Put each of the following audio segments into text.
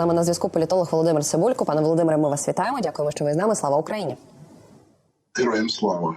нами на зв'язку політолог Володимир Сибулько. Пане Володимире, ми вас вітаємо. Дякуємо, що ви з нами. Слава Україні. Героям слава.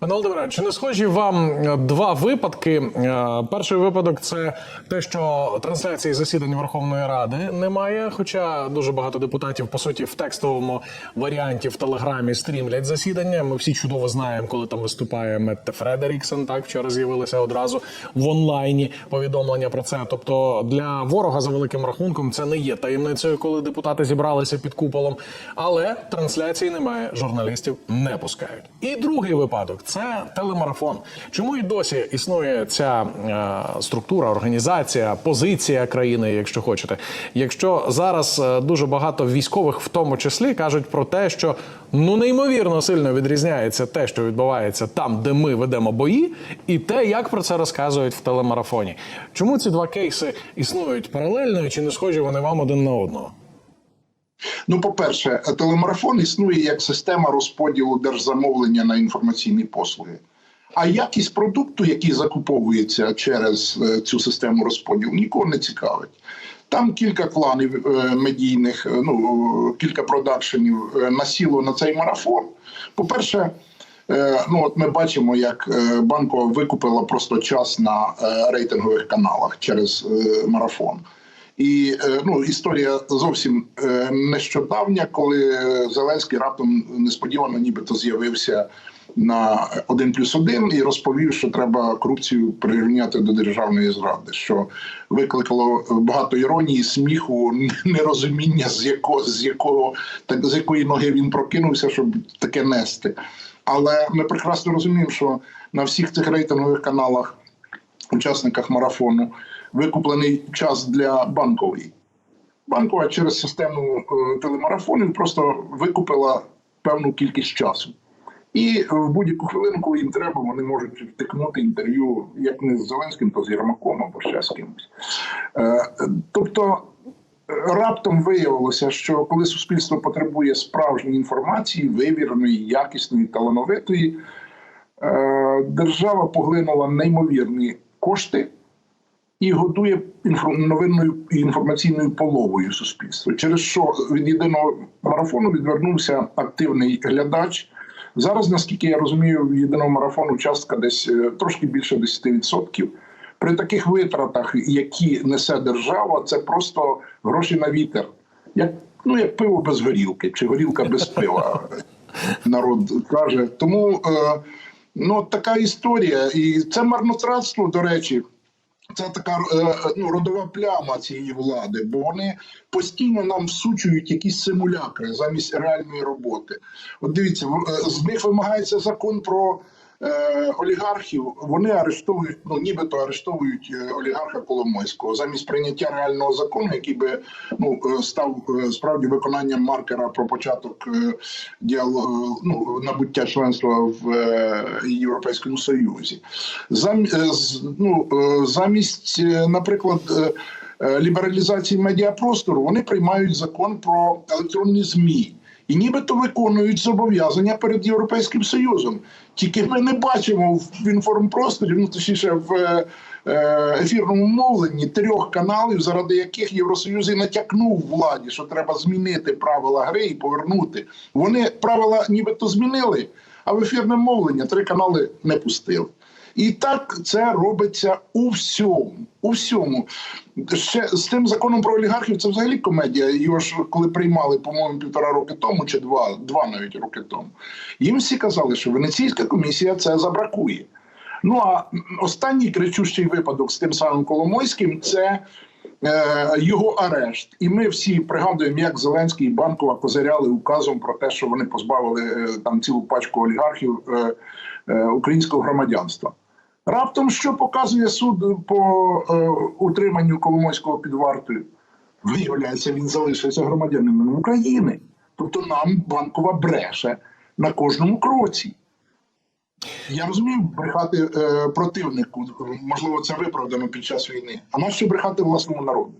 Пане Володимире, чи не схожі вам е, два випадки? Е, Перший випадок це те, що трансляції засідань Верховної Ради немає. Хоча дуже багато депутатів по суті в текстовому варіанті в телеграмі стрімлять засідання. Ми всі чудово знаємо, коли там виступає Метте Фредеріксен. Так вчора з'явилися одразу в онлайні повідомлення про це. Тобто для ворога за великим рахунком це не є таємницею, коли депутати зібралися під куполом. Але трансляції немає, журналістів не пускають. І другий випадок це телемарафон. Чому і досі існує ця е, структура, організація, позиція країни, якщо хочете. Якщо зараз е, дуже багато військових, в тому числі, кажуть про те, що ну неймовірно сильно відрізняється те, що відбувається там, де ми ведемо бої, і те, як про це розказують в телемарафоні. Чому ці два кейси існують паралельно, і чи не схожі вони вам один на одного? Ну, по-перше, телемарафон існує як система розподілу держзамовлення на інформаційні послуги. А якість продукту, який закуповується через е, цю систему розподілу, нікого не цікавить. Там кілька кланів е, медійних, е, ну кілька продакшенів насіло на цей марафон. По-перше, ну от ми бачимо, як банкова викупила просто час на рейтингових каналах через марафон. І е, ну історія зовсім е, нещодавня, коли Зеленський раптом несподівано, нібито з'явився на один плюс один і розповів, що треба корупцію прирівняти до державної зради, що викликало багато іронії, сміху, нерозуміння, з якого з якого так з якої ноги він прокинувся, щоб таке нести. Але ми прекрасно розуміємо, що на всіх цих рейтингових каналах, учасниках марафону, викуплений час для банкової. Банкова через систему е, телемарафонів просто викупила певну кількість часу. І в будь-яку хвилинку їм треба, вони можуть втикнути інтерв'ю як не з Зеленським, то з Єрмаком або ще з кимось. Е, Тобто е, раптом виявилося, що коли суспільство потребує справжньої інформації, вивіреної, якісної, талановитої, е, держава поглинула неймовірні кошти і годує новинною інформаційною половою суспільства, через що від єдиного марафону відвернувся активний глядач. Зараз, наскільки я розумію, в єдиного марафону частка десь е, трошки більше 10%. При таких витратах, які несе держава, це просто гроші на вітер. Як, ну, як пиво без горілки, чи горілка без пива, народ каже. Тому е, ну, така історія. І це марнотратство, до речі. Це така е, ну, родова пляма цієї влади, бо вони постійно нам всучують якісь симулякри замість реальної роботи. От дивіться, е, з них вимагається закон про е, олігархів. Вони арештовують, ну нібито арештовують е, олігарха Коломойського замість прийняття реального закону, який би ну е, став е, справді виконанням маркера про початок е, діалогу, ну набуття членства в е, Європейському Союзі. Зам, е, ну, е, замість, е, наприклад. е, е, Лібералізації медіапростору вони приймають закон про електронні змі і нібито виконують зобов'язання перед Європейським Союзом. Тільки ми не бачимо в інформпросторі, ну точніше в е, е, ефірному мовленні трьох каналів, заради яких Євросоюз і натякнув владі, що треба змінити правила гри і повернути. Вони правила нібито змінили, а в ефірне мовлення три канали не пустили. І так це робиться у всьому. У всьому. Ще з тим законом про олігархів це взагалі комедія. Його ж коли приймали, по-моєму, півтора роки тому чи два, два навіть роки тому. Їм всі казали, що Венеційська комісія це забракує. Ну а останній кричущий випадок з тим самим Коломойським це е, його арешт. І ми всі пригадуємо, як Зеленський і Банкова козиряли указом про те, що вони позбавили е, там цілу пачку олігархів е, е, українського громадянства. Раптом що показує суд по е, утриманню Коломойського під вартою? Виявляється, він залишився громадянином України. Тобто нам банкова бреше на кожному кроці. Я розумію брехати е, противнику, можливо, це виправдано під час війни. А нащо брехати власному народу?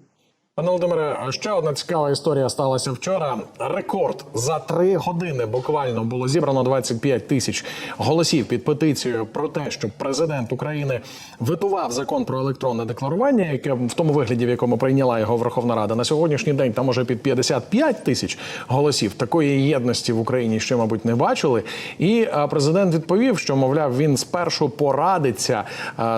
Пане Володимире, ще одна цікава історія сталася вчора. Рекорд за три години буквально було зібрано 25 тисяч голосів під петицією про те, щоб президент України витував закон про електронне декларування, яке в тому вигляді, в якому прийняла його Верховна Рада. На сьогоднішній день там уже під 55 тисяч голосів. Такої єдності в Україні ще, мабуть, не бачили. І президент відповів, що мовляв він спершу порадиться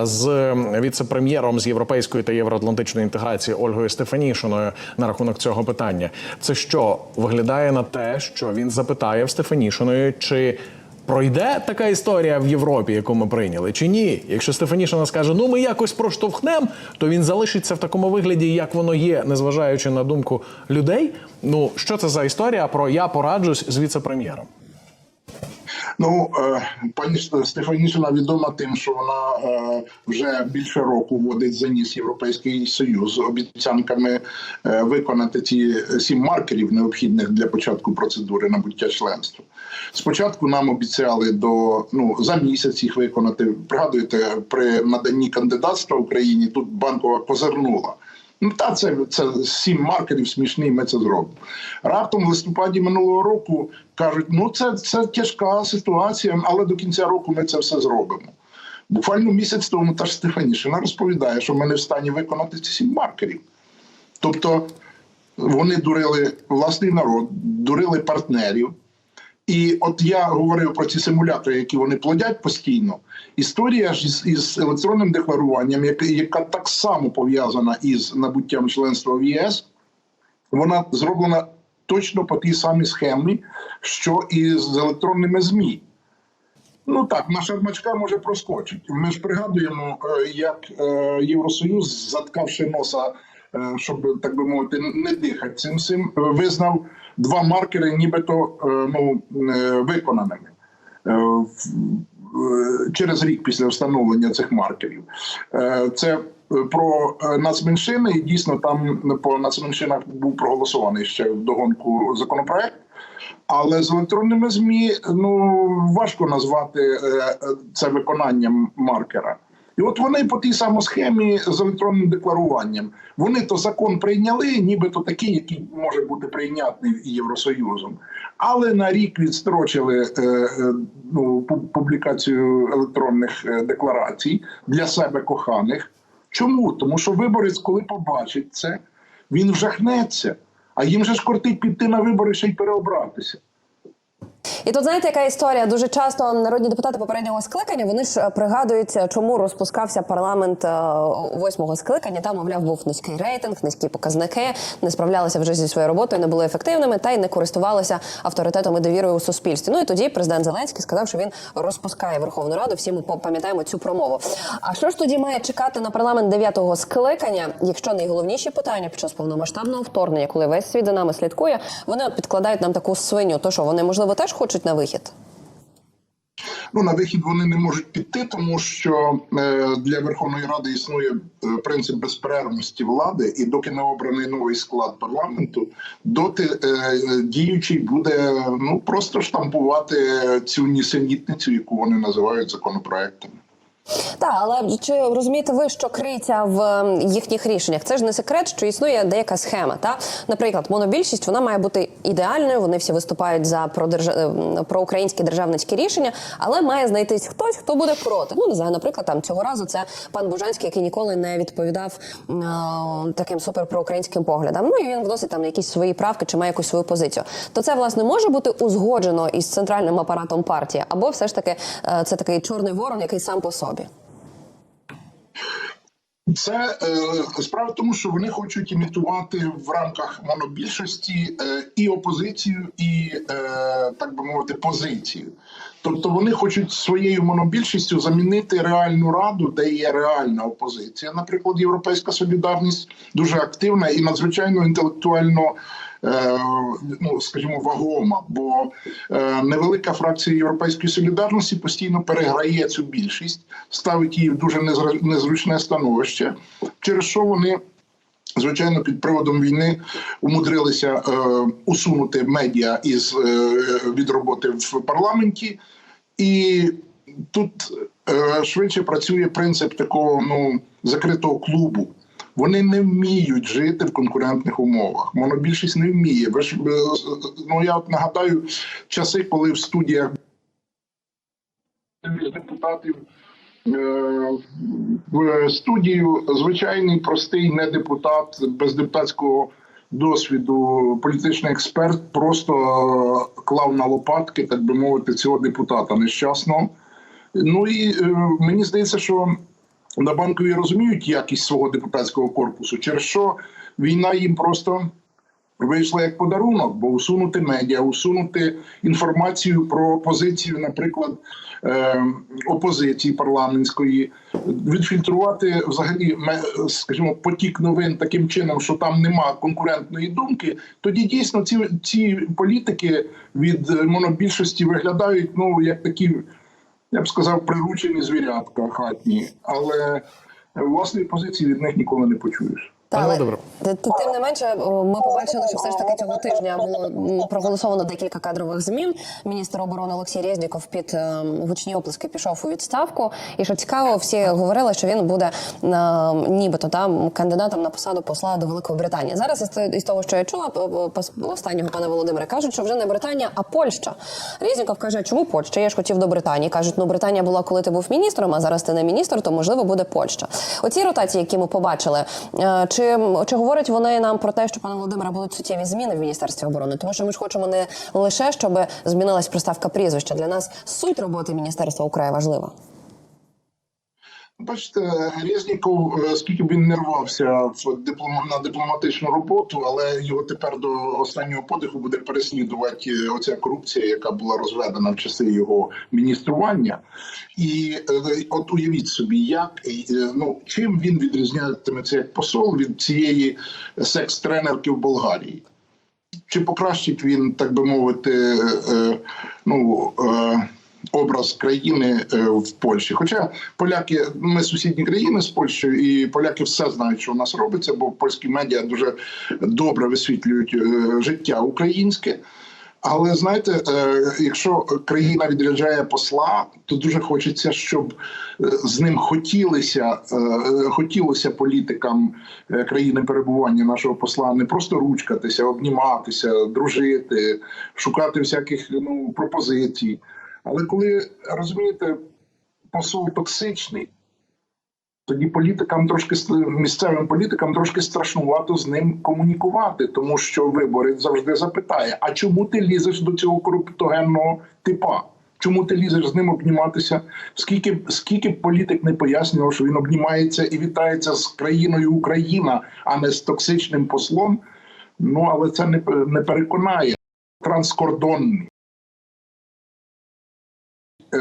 з віце-прем'єром з європейської та євроатлантичної інтеграції Ольгою Стефанішиною на рахунок цього питання. Це що виглядає на те, що він запитає в Стефанішиної, чи пройде така історія в Європі, яку ми прийняли, чи ні? Якщо Стефанішина скаже, ну ми якось проштовхнемо, то він залишиться в такому вигляді, як воно є, незважаючи на думку людей. Ну що це за історія про я пораджусь з віце-прем'єром? Ну, е, пані Стефанішина відома тим, що вона е, вже більше року вводить за ніс Європейський Союз з обіцянками е, виконати ці сім маркерів, необхідних для початку процедури набуття членства. Спочатку нам обіцяли до ну за місяць їх виконати. Пригадуєте, при наданні кандидатства Україні тут банкова позирнула. Ну та це, це сім маркерів смішні. Ми це зробимо. Раптом в листопаді минулого року кажуть: ну це, це тяжка ситуація, але до кінця року ми це все зробимо. Буквально місяць тому та ж Стефанішина розповідає, що ми не в стані виконати ці сім маркерів. Тобто вони дурили власний народ, дурили партнерів. І от я говорив про ці симулятори, які вони плодять постійно. Історія ж із, із електронним декларуванням, яка, яка так само пов'язана із набуттям членства в ЄС, вона зроблена точно по тій самій схемі, що і з електронними ЗМІ. Ну так, на шармачка може проскочить. Ми ж пригадуємо, е, як е, Євросоюз, заткавши носа, е, щоб так би мовити, не дихати цим цим, визнав два маркери, нібито е, ну, е, виконаними. Е, Через рік після встановлення цих маркерів це про нацменшини, і дійсно там по нацменшинах був проголосований ще в догонку законопроект. Але з електронними змі ну важко назвати це виконанням маркера. І от вони по тій самій схемі з електронним декларуванням. Вони то закон прийняли, нібито такий, який може бути прийнятний Євросоюзом, але на рік відстрочили е, е, ну, публікацію електронних е, декларацій для себе коханих. Чому? Тому що виборець, коли побачить це, він вжахнеться. А їм же ж кортить піти на вибори ще й переобратися. І тут знаєте, яка історія? Дуже часто народні депутати попереднього скликання вони ж е, пригадують, чому розпускався парламент е, восьмого скликання. Там, мовляв, був низький рейтинг, низькі показники, не справлялися вже зі своєю роботою, не були ефективними та й не користувалися авторитетом і довірою у суспільстві. Ну і тоді президент Зеленський сказав, що він розпускає Верховну Раду. Всі ми пам'ятаємо цю промову. А що ж тоді має чекати на парламент дев'ятого скликання, якщо найголовніші питання під час повномасштабного вторгнення, коли весь світ за нами слідкує, вони підкладають нам таку свиню. То що вони можливо теж хочуть на вихід? Ну на вихід вони не можуть піти, тому що е, для Верховної Ради існує е, принцип безперервності влади, і доки не обраний новий склад парламенту, доти е, діючий буде ну просто штампувати цю нісенітницю, яку вони називають законопроектами. Так, але чи розумієте ви, що криється в ем, їхніх рішеннях? Це ж не секрет, що існує деяка схема. Та наприклад, монобільшість вона має бути ідеальною. Вони всі виступають за продержа... ем, проукраїнські державницькі рішення, але має знайтись хтось, хто буде проти. Ну не знаю, наприклад, там цього разу це пан Бужанський, який ніколи не відповідав е, таким суперпроукраїнським поглядам. Ну і він вносить там якісь свої правки чи має якусь свою позицію. То це власне може бути узгоджено із центральним апаратом партії, або все ж таки е, це такий чорний ворон, який сам по собі. Це е, справа в тому, що вони хочуть імітувати в рамках монобільшості е, і опозицію, і е, так би мовити, позицію. Тобто вони хочуть своєю монобільшістю замінити реальну раду, де є реальна опозиція. Наприклад, Європейська солідарність дуже активна і надзвичайно інтелектуально. Е, Ну, скажімо, вагома, бо е, невелика фракція Європейської солідарності постійно переграє цю більшість, ставить її в дуже незручне становище, через що вони Звичайно, під приводом війни умудрилися е, усунути медіа із е, від роботи в парламенті, і тут е, швидше працює принцип такого ну закритого клубу, Вони не вміють жити в конкурентних умовах. Монобільшість не вміє. Ви ж е, ну я от нагадаю часи, коли в студіях депутатів е, в студію звичайний простий не депутат без депутатського досвіду, політичний експерт просто клав на лопатки, так би мовити, цього депутата нещасного. Ну і е, мені здається, що на банкові розуміють якість свого депутатського корпусу, через що війна їм просто вийшла як подарунок, бо усунути медіа, усунути інформацію про позицію, наприклад, е, опозиції парламентської, відфільтрувати взагалі скажімо, потік новин таким чином, що там нема конкурентної думки. Тоді дійсно ці, ці політики від монобільшості виглядають ну як такі. Я б сказав, приручені звірятка хатні, але е, власної позиції від них ніколи не почуєш. Та, але Володимире. т- т- тим не менше, ми побачили, що все ж таки цього тижня було проголосовано декілька кадрових змін. Міністр оборони Олексій Резніков під е, гучні оплески пішов у відставку. І що цікаво, всі говорили, що він буде е, нібито там кандидатом на посаду посла до Великої Британії. Зараз із, того, що я чула, останнього пана Володимира кажуть, що вже не Британія, а Польща. Резніков каже, чому Польща? Я ж хотів до Британії. кажуть, ну Британія була, коли ти був міністром, а зараз ти не міністр, то можливо буде Польща. Оці ротації, які ми побачили, е, чи, чи говорять вони нам про те, що пане Володимире будуть суттєві зміни в міністерстві оборони? Тому що ми ж хочемо не лише, щоб змінилась приставка прізвища. Для нас суть роботи міністерства України важлива. Бачите, Резніков, е, скільки б він не рвався в диплом- на дипломатичну роботу, але його тепер до останнього подиху буде переслідувати оця корупція, яка була розведена в часи його міністрування. І е, от уявіть собі, як е, ну чим він відрізнятиметься як посол від цієї секс-тренерки в Болгарії. Чи покращить він, так би мовити, ну, образ країни е, в Польщі? Хоча поляки, ми сусідні країни з Польщею, і поляки все знають, що у нас робиться, бо польські медіа дуже добре висвітлюють е, життя українське. Але знаєте, е, якщо країна відряджає посла, то дуже хочеться, щоб з ним хотілося, е, хотілося політикам країни перебування нашого посла не просто ручкатися, обніматися, дружити, шукати всяких ну, пропозицій. Але коли розумієте, посол токсичний, тоді політикам трошки місцевим політикам трошки страшнувато з ним комунікувати, тому що виборець завжди запитає: а чому ти лізеш до цього коруптогенного типа? Чому ти лізеш з ним обніматися? Скільки скільки політик не пояснював, що він обнімається і вітається з країною Україна, а не з токсичним послом? Ну але це не, не переконає транскордонний. Е,